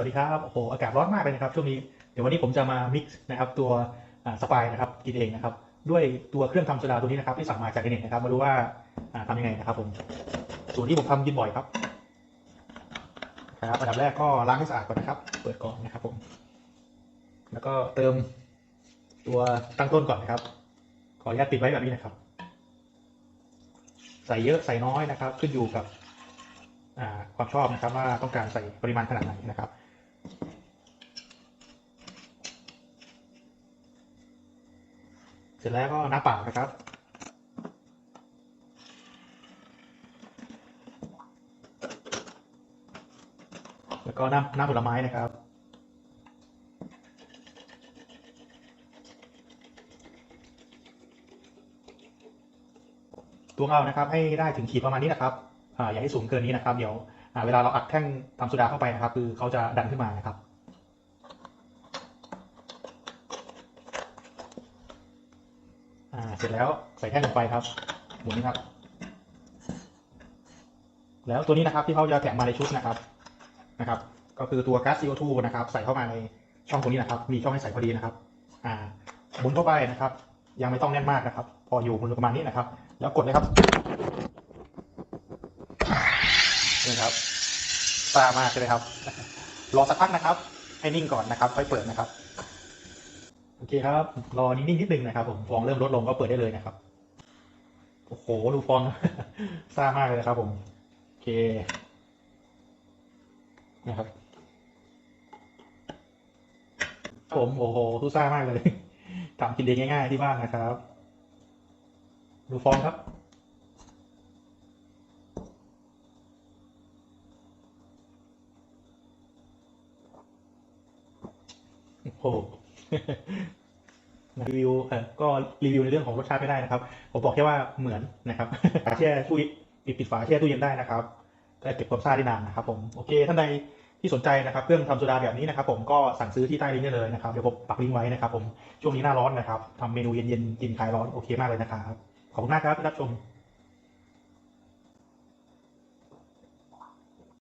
วัสดีครับ โอ้โห อากาศร้อนมากเลยนะครับช่วงนี้ เดี๋ยววันนี้ผมจะมามิกซ์นะครับตัวสปายนะครับกินเองนะครับ ด้วยตัวเครื่องทำโซดาตัวนี้นะครับที่สั่งมาจากอินเน็ตนะครับ มาดูว่าอ่าทำยังไงนะครับผม สูตรที่ผมทำกินบ่อยครับ ครับ อันดับแรกก็ล้างให้สะอาดก่อนนะครับ เปิดก่อนนะครับผม แล้วก็เติมตัวตั้งต้นก่อนนะครับ ขออนุญาตปิดไว้แบบนี้นะครับ ใส่เยอะใส่น้อยนะครับ ขึ้นอยู่กับความชอบนะครับว่าต้องการใส่ปริมาณขนาดไหนนะครับ เสร็จแล้วก็น้ำเปล่านะครับ แล้วก็น้ำน้ำผลไม้นะครับ ตัวเงานะครับ ให้ได้ถึงขีดประมาณนี้นะครับอ่าอย่าให้สูงเกินนี้นะครับ เดี๋ยวอ่าเวลาเราอัดแท่งทำโซดาเข้าไปนะครับ คือเขาจะดันขึ้นมานะครับ อ่า เสร็จแล้วใส่แท่งลงไปครับหมุนนะครับ แล้วตัวนี้นะครับที่เขาจะแถมมาในชุดนะครับ นะครับ ก็คือตัวก๊าซ CO2 นะครับ ใส่เข้ามาในช่องตรงนี้นะครับ มีช่องให้ใส่พอดีนะครับ อ่าหมุนเข้าไปนะครับ ยังไม่ต้องแน่นมากนะครับ พออยู่ประมาณนี้นะครับ แล้วกดเลยครับนี่ครับซามากเลยครับ รอสักพักนะครับ ให้นิ่งก่อนนะครับ ค่อยเปิดนะครับ โอเคครับ รอนิ่งๆนิดนึงนะครับ ผมฟองเริ่มลดลงก็เปิดได้เลยนะครับ โอ้โห ดูฟองซ่ามากเลยครับ ผม โอเค นะครับ ผมโอ้โหทุซ่ามากเลยทำกินเองง่ายๆที่บ้านนะครับ ดูฟองครับโอ้ รีวิวเออก็รีวิวในเรื่องของรสชาติไม่ได้นะครับ ผมบอกแค่ว่าเหมือนนะครับฝาแช่ตู้ปิดปิดฝาแช่ตู้เย็นได้นะครับได้เก็บความซ่าได้นานนะครับผมโอเคท่านใดที่สนใจนะครับเครื่องทำโซดาแบบนี้นะครับ ผมก็สั่งซื้อที่ใต้ลิงก์ได้เลยนะครับเดี๋ยวผมปักลิงก์ไว้นะครับ ผมช่วงนี้หน้าร้อนนะครับทำเมนูเย็นๆกินคลายร้อนโอเคมากเลยนะครับขอบคุณมากครับที่รับชม